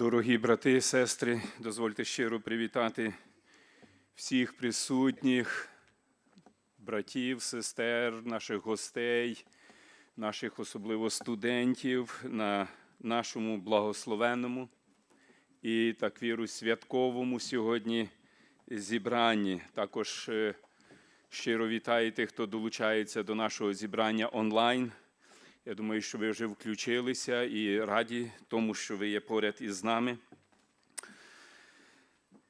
Дорогі брати і сестри, дозвольте щиро привітати всіх присутніх, братів, сестер, наших гостей, наших особливо студентів на нашому благословенному і так віру святковому сьогодні зібранні. Також е, щиро вітаю тих, хто долучається до нашого зібрання онлайн. Я думаю, що ви вже включилися і раді тому, що ви є поряд із нами.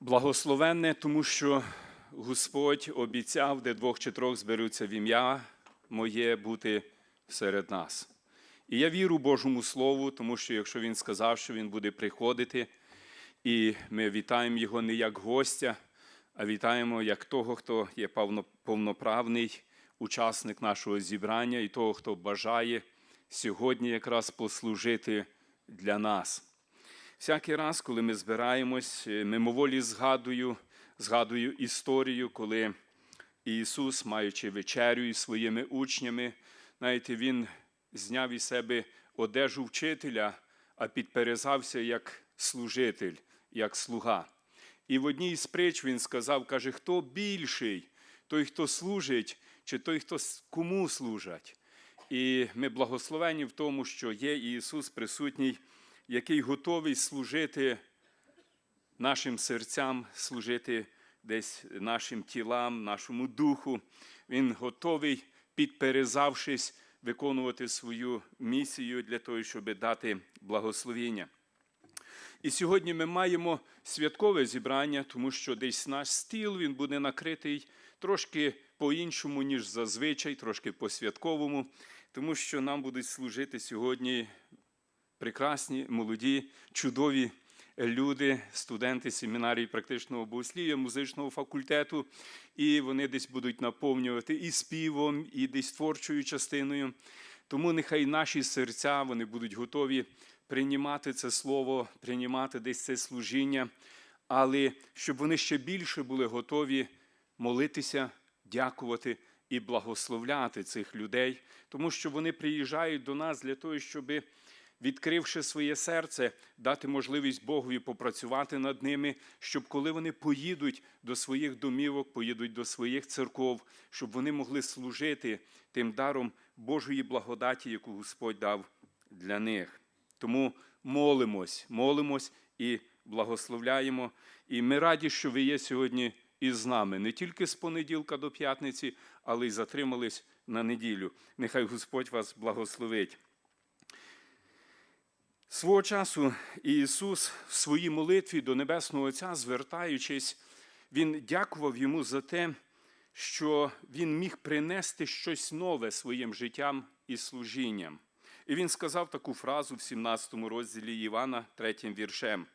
Благословенне, тому що Господь обіцяв, де двох чи трьох зберуться в ім'я моє бути серед нас. І я віру Божому Слову, тому що якщо Він сказав, що Він буде приходити, і ми вітаємо Його не як гостя, а вітаємо як того, хто є повноправний учасник нашого зібрання і того, хто бажає сьогодні якраз послужити для нас. Всякий раз, коли ми збираємось, е, мимоволі згадую, згадую історію, коли Ісус, маючи вечерю із своїми учнями, знаєте, Він зняв із себе одежу вчителя, а підперезався як служитель, як слуга. І в одній з притч він сказав, каже, хто більший, той, хто служить, чи той, хто кому служать. І ми благословені в тому, що є Ісус присутній, який готовий служити нашим серцям, служити десь нашим тілам, нашому духу. Він готовий, підперезавшись, виконувати свою місію для того, щоб дати благословіння. І сьогодні ми маємо святкове зібрання, тому що десь наш стіл він буде накритий трошки по-іншому, ніж зазвичай, трошки по-святковому, тому що нам будуть служити сьогодні прекрасні, молоді, чудові люди, студенти семінарії практичного богослів'я, музичного факультету, і вони десь будуть наповнювати і співом, і десь творчою частиною. Тому нехай наші серця вони будуть готові приймати це слово, приймати десь це служіння, але щоб вони ще більше були готові молитися, дякувати і благословляти цих людей, тому що вони приїжджають до нас для того, щоби відкривши своє серце, дати можливість Богові попрацювати над ними, щоб коли вони поїдуть до своїх домівок, поїдуть до своїх церков, щоб вони могли служити тим даром Божої благодаті, яку Господь дав для них. Тому молимось, молимось і благословляємо. І ми раді, що ви є сьогодні із нами, не тільки з понеділка до п'ятниці, але й затримались на неділю. Нехай Господь вас благословить. Свого часу Ісус в своїй молитві до Небесного Отця, звертаючись, Він дякував йому за те, що Він міг принести щось нове своїм життям і служінням. І він сказав таку фразу в 17 розділі Івана, 3 віршем.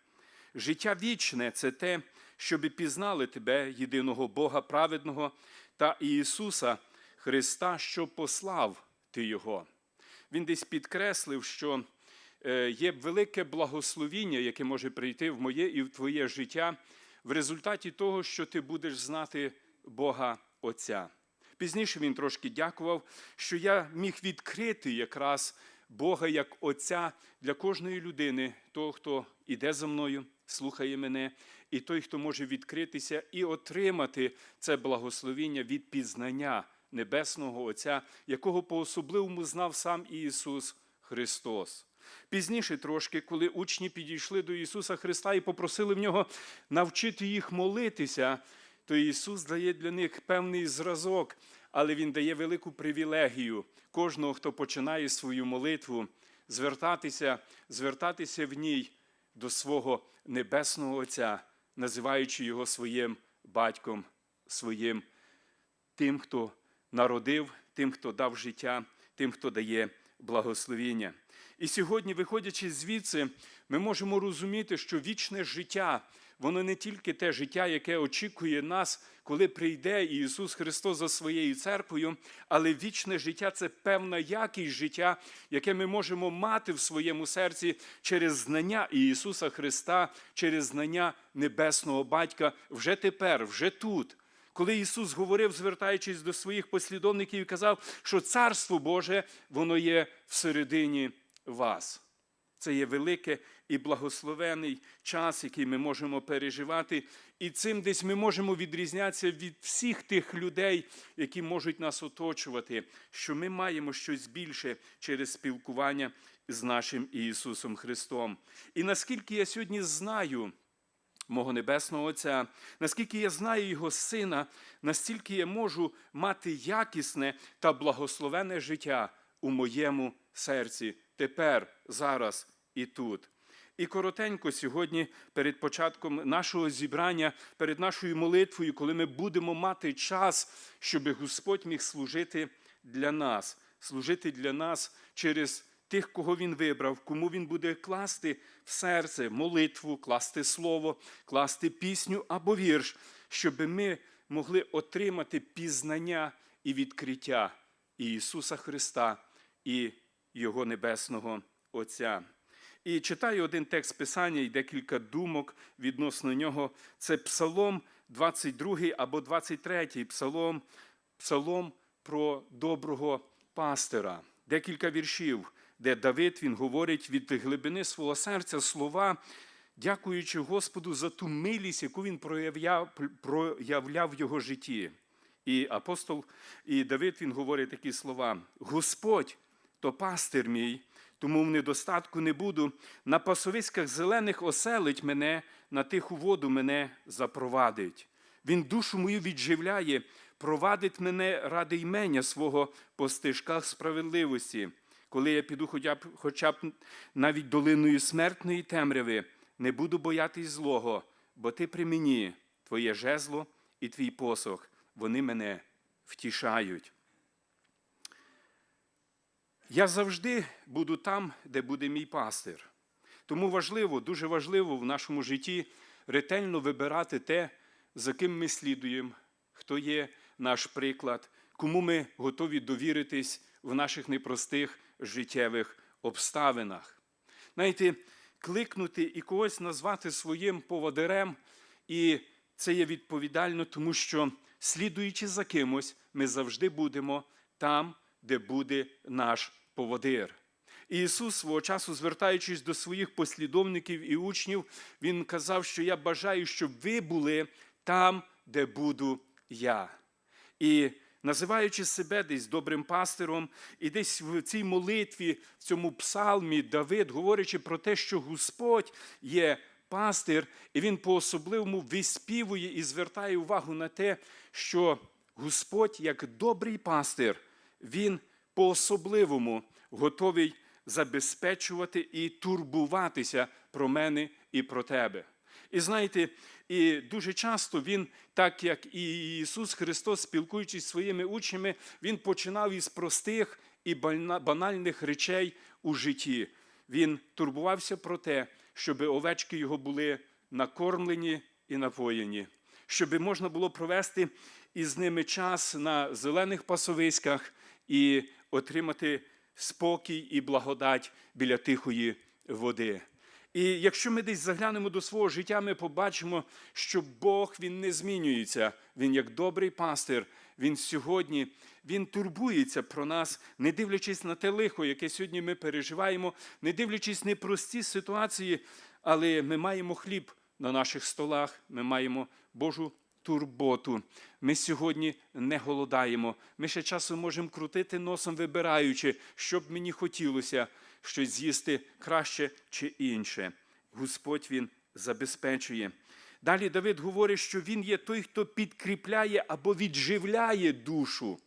Життя вічне це те, щоби пізнали тебе, єдиного Бога праведного та Ісуса Христа, що послав ти Його. Він десь підкреслив, що е, є велике благословіння, яке може прийти в моє і в твоє життя в результаті того, що ти будеш знати Бога Отця. Пізніше він трошки дякував, що я міг відкрити якраз Бога як Отця для кожної людини, того, хто іде за мною, слухає мене, і той, хто може відкритися і отримати це благословіння від пізнання Небесного Отця, якого по-особливому знав сам Ісус Христос. Пізніше трошки, коли учні підійшли до Ісуса Христа і попросили в нього навчити їх молитися, то Ісус дає для них певний зразок, але Він дає велику привілегію кожного, хто починає свою молитву, звертатися, звертатися в ній до свого Небесного Отця, називаючи його своїм батьком, своїм тим, хто народив, тим, хто дав життя, тим, хто дає благословіння. І сьогодні, виходячи звідси, ми можемо розуміти, що вічне життя, воно не тільки те життя, яке очікує нас, коли прийде Ісус Христос за своєю церквою, але вічне життя це певна якість життя, яке ми можемо мати в своєму серці через знання Ісуса Христа, через знання Небесного Батька вже тепер, вже тут. Коли Ісус говорив, звертаючись до своїх послідовників, і казав, що Царство Боже, воно є всередині вас. Це є велике і благословений час, який ми можемо переживати. І цим десь ми можемо відрізнятися від всіх тих людей, які можуть нас оточувати, що ми маємо щось більше через спілкування з нашим Ісусом Христом. І наскільки я сьогодні знаю, мого Небесного Отця, наскільки я знаю Його Сина, настільки я можу мати якісне та благословене життя у моєму серці тепер, зараз і тут. І коротенько сьогодні, перед початком нашого зібрання, перед нашою молитвою, коли ми будемо мати час, щоб Господь міг служити для нас, служити для нас через тих, кого він вибрав, кому він буде класти в серце молитву, класти слово, класти пісню або вірш, щоб ми могли отримати пізнання і відкриття Ісуса Христа і Його Небесного Отця. І читаю один текст Писання і декілька думок відносно нього. Це Псалом 22 або 23 псалом, псалом про доброго пастира. Декілька віршів, де Давид він говорить від глибини свого серця слова, дякуючи Господу за ту милість, яку він проявляв, проявляв в його житті. І апостол, і Давид він говорить такі слова: Господь то пастир мій, тому в недостатку не буду. На пасовиськах зелених оселить мене, на тиху воду мене запровадить. Він душу мою відживляє, провадить мене ради ймення свого по стежках справедливості. Коли я піду хоча б, хоча б навіть долиною смертної темряви, не буду боятись злого, бо ти при мені, твоє жезло і твій посох, вони мене втішають. Я завжди буду там, де буде мій пастир. Тому важливо, дуже важливо в нашому житті ретельно вибирати те, за ким ми слідуємо, хто є наш приклад, кому ми готові довіритись в наших непростих життєвих обставинах. Знаєте, кликнути і когось назвати своїм поводирем, і це є відповідально, тому що, слідуючи за кимось, ми завжди будемо там, де буде наш поводир. І Ісус свого часу, звертаючись до своїх послідовників і учнів, Він казав, що я бажаю, щоб ви були там, де буду я. І називаючи себе десь добрим пастиром, і десь в цій молитві, в цьому псалмі Давид, говорячи про те, що Господь є пастир, і він по-особливому виспівує і звертає увагу на те, що Господь, як добрий пастир, Він по-особливому готовий забезпечувати і турбуватися про мене і про тебе. І знаєте, і дуже часто він, так як і Ісус Христос, спілкуючись зі своїми учнями, Він починав із простих і банальних речей у житті. Він турбувався про те, щоб овечки його були накормлені і напоєні, щоб можна було провести із ними час на зелених пасовиськах і отримати спокій і благодать біля тихої води. І якщо ми десь заглянемо до свого життя, ми побачимо, що Бог він не змінюється. Він як добрий пастир. Він сьогодні він турбується про нас, не дивлячись на те лихо, яке сьогодні ми переживаємо, не дивлячись на прості ситуації, але ми маємо хліб на наших столах, ми маємо Божу турботу. Ми сьогодні не голодаємо. Ми ще часом можемо крутити носом, вибираючи, що б мені хотілося щось з'їсти краще чи інше. Господь Він забезпечує. Далі Давид говорить, що він є той, хто підкріпляє або відживляє душу.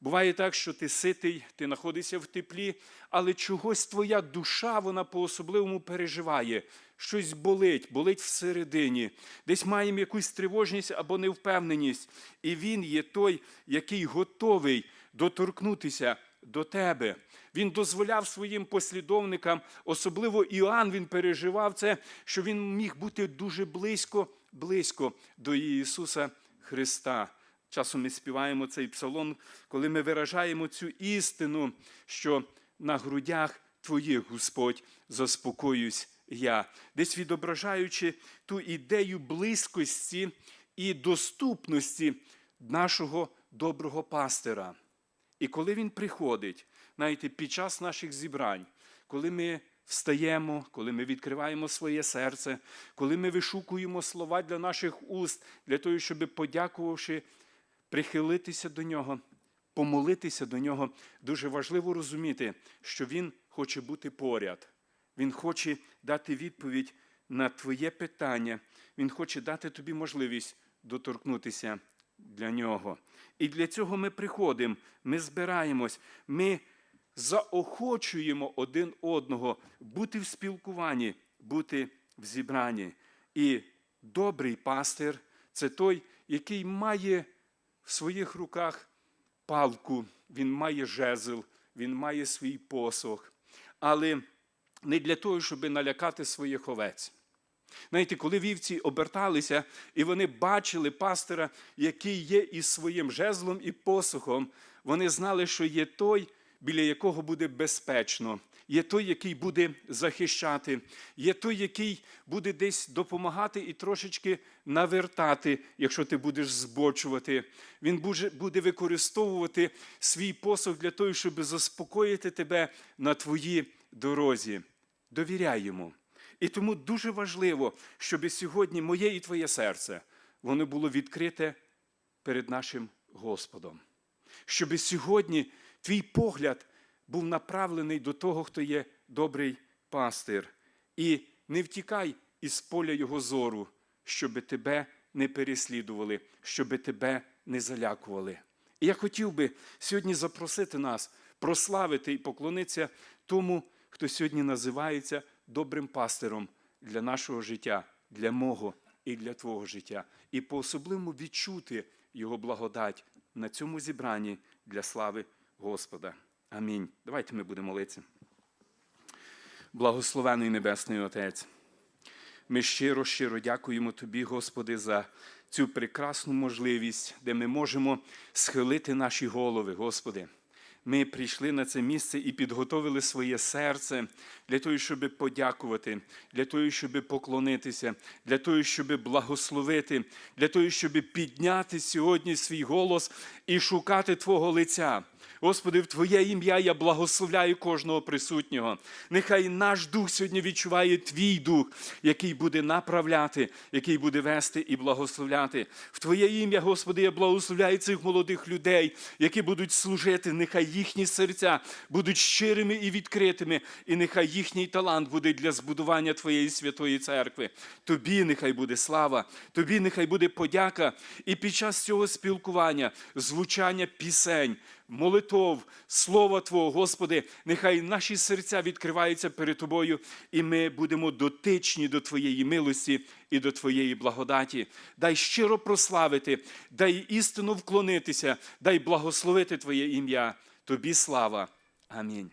Буває так, що ти ситий, ти знаходишся в теплі, але чогось твоя душа вона по-особливому переживає. Щось болить, болить всередині, десь маємо якусь тривожність або невпевненість. І він є той, який готовий доторкнутися до тебе. Він дозволяв своїм послідовникам, особливо Іоанн, він переживав це, що він міг бути дуже близько, близько до Ісуса Христа. Часом ми співаємо цей псалом, коли ми виражаємо цю істину, що на грудях твоїх, Господь, заспокоюсь я, десь відображаючи ту ідею близькості і доступності нашого доброго пастира. І коли він приходить, знаєте, під час наших зібрань, коли ми встаємо, коли ми відкриваємо своє серце, коли ми вишукуємо слова для наших уст, для того, щоб, подякувавши, прихилитися до нього, помолитися до нього, дуже важливо розуміти, що Він хоче бути поряд. Він хоче дати відповідь на твоє питання. Він хоче дати тобі можливість доторкнутися для нього. І для цього ми приходимо, ми збираємось, ми заохочуємо один одного бути в спілкуванні, бути в зібранні. І добрий пастир це той, який має в своїх руках палку, він має жезл, він має свій посох. Але не для того, щоб налякати своїх овець. Знаєте, коли вівці оберталися, і вони бачили пастира, який є із своїм жезлом і посохом, вони знали, що є той, біля якого буде безпечно, є той, який буде захищати, є той, який буде десь допомагати і трошечки навертати, якщо ти будеш збочувати. Він буде- використовувати свій посох для того, щоб заспокоїти тебе на твоїй дорозі. Довіряй йому. І тому дуже важливо, щоб сьогодні моє і твоє серце воно було відкрите перед нашим Господом. Щоб сьогодні твій погляд був направлений до того, хто є добрий пастир. І не втікай із поля його зору, щоб тебе не переслідували, щоб тебе не залякували. І я хотів би сьогодні запросити нас прославити і поклонитися тому, хто сьогодні називається добрим пастиром для нашого життя, для мого і для твого життя, і по-особливому відчути Його благодать на цьому зібранні для слави Господа. Амінь. Давайте ми будемо молитися. Благословений Небесний Отець. Ми щиро, щиро дякуємо Тобі, Господи, за цю прекрасну можливість, де ми можемо схилити наші голови, Господи. Ми прийшли на це місце і підготовили своє серце для того, щоб подякувати, для того, щоб поклонитися, для того, щоб благословити, для того, щоб підняти сьогодні свій голос і шукати Твого лиця. Господи, в Твоє ім'я я благословляю кожного присутнього. Нехай наш дух сьогодні відчуває Твій дух, який буде направляти, який буде вести і благословляти. В Твоє ім'я, Господи, я благословляю цих молодих людей, які будуть служити. Нехай їхні серця будуть щирими і відкритими, і нехай їхній талант буде для збудування Твоєї святої церкви. Тобі нехай буде слава, тобі нехай буде подяка. І під час цього спілкування, звучання пісень, молитов, слова Твого, Господи, нехай наші серця відкриваються перед Тобою, і ми будемо дотичні до Твоєї милості і до Твоєї благодаті. Дай щиро прославити, дай істину вклонитися, дай благословити Твоє ім'я. Тобі слава. Амінь.